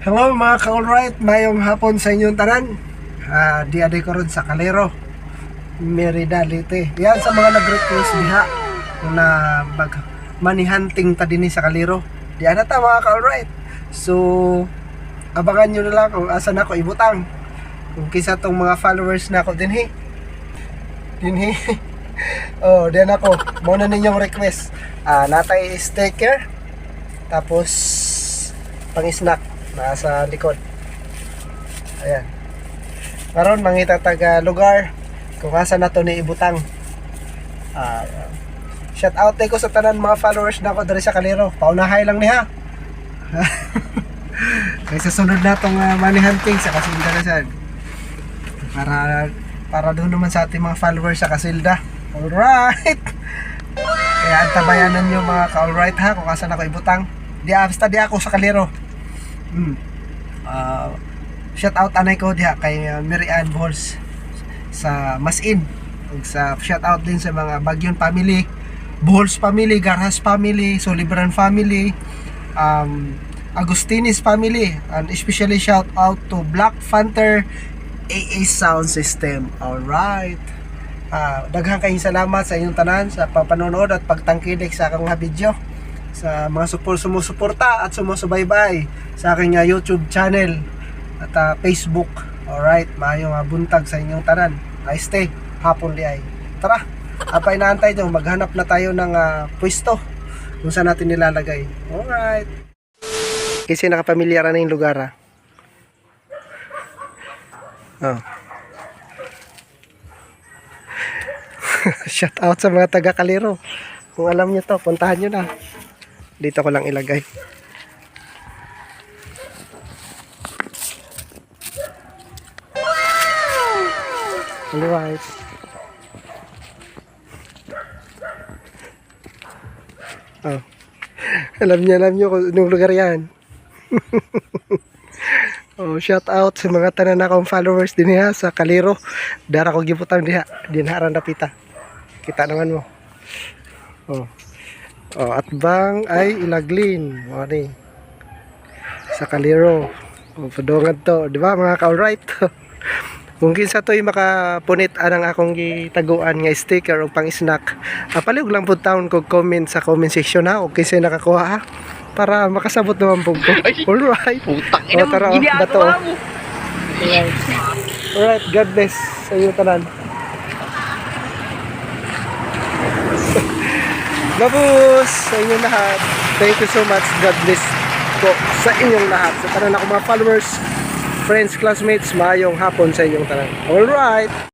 Hello mga ka-alright, mayong hapon sa inyong tanan. Ah, di aday ko ron sa Calero. Merida Leyte. Yan sa mga nag-request diha na mag money hunting ta dinhi sa Calero. Di ana ta mga ka-alright. So abangan nyo na lang kung asa na ako ibutang. Kung kisa tong mga followers na ako dinhi. Dinhi. oh, diyan ako. Muna ninyong request. Ah, natay sticker. Tapos pang-snack nasa likod. Ayan. Karon mangita taga lugar kung asa na to ni ibutang. Ah, shout out ko sa tanan mga followers na ako diri sa Kalero. Paunahay lang niha. Kaysa sunod na tong uh, money hunting sa Kasilda na sad. Para para doon naman sa ating mga followers sa Kasilda. Alright. Kaya antabayanan nyo mga ka-alright ha kung asa na ako ibutang. Di basta di ako sa Kalero. Mm. Uh, shout out anay ko diha kay uh, Mary Ann Balls sa Masin. Ug sa shout out din sa mga Bagyon family, Balls family, Garhas family, Solibaran family, um, Agustinis family, and especially shout out to Black Panther AA Sound System. Alright. Ah, daghang kayong salamat sa inyong tanan sa papanonood at pagtangkilik sa akong video sa mga supor sumusuporta at sumusubaybay sa aking ah, YouTube channel at ah, Facebook. Alright, maayong uh, buntag sa inyong tanan. Nice stay, hapon di ay. Tara, apay naantay dyan, maghanap na tayo ng ah, pwesto kung saan natin nilalagay. Alright. Kasi nakapamilyar na yung lugar ah. Oh. Shout out sa mga taga Kaliro. Kung alam niyo to, puntahan niyo na. Dito ko lang ilagay. Alright. Oh. Alam niyo, alam niyo kung anong lugar yan. oh, shout out sa mga tanan akong followers din ha sa Kaliro. Dara ko giputang diha, dinharan napita. Kita naman mo. Oh. Oh, at bang ay ilaglin. O ni. Sa Kaliro. Oh, padungan to, di ba mga ka-alright? Kung kinsa to'y makapunit anang akong gitaguan nga sticker o pang snack, ah, paliog lang po taon kog comment sa comment section ha, o kinsa nakakuha ha, para makasabot naman po ko. Alright. Putang O tara, oh, bato. oh. mo. Alright. Alright, God bless sa inyo tanan. Babus sa inyong lahat. Thank you so much. God bless po sa inyong lahat. Sa tanan ako mga followers, friends, classmates, maayong hapon sa inyong tanan. Alright.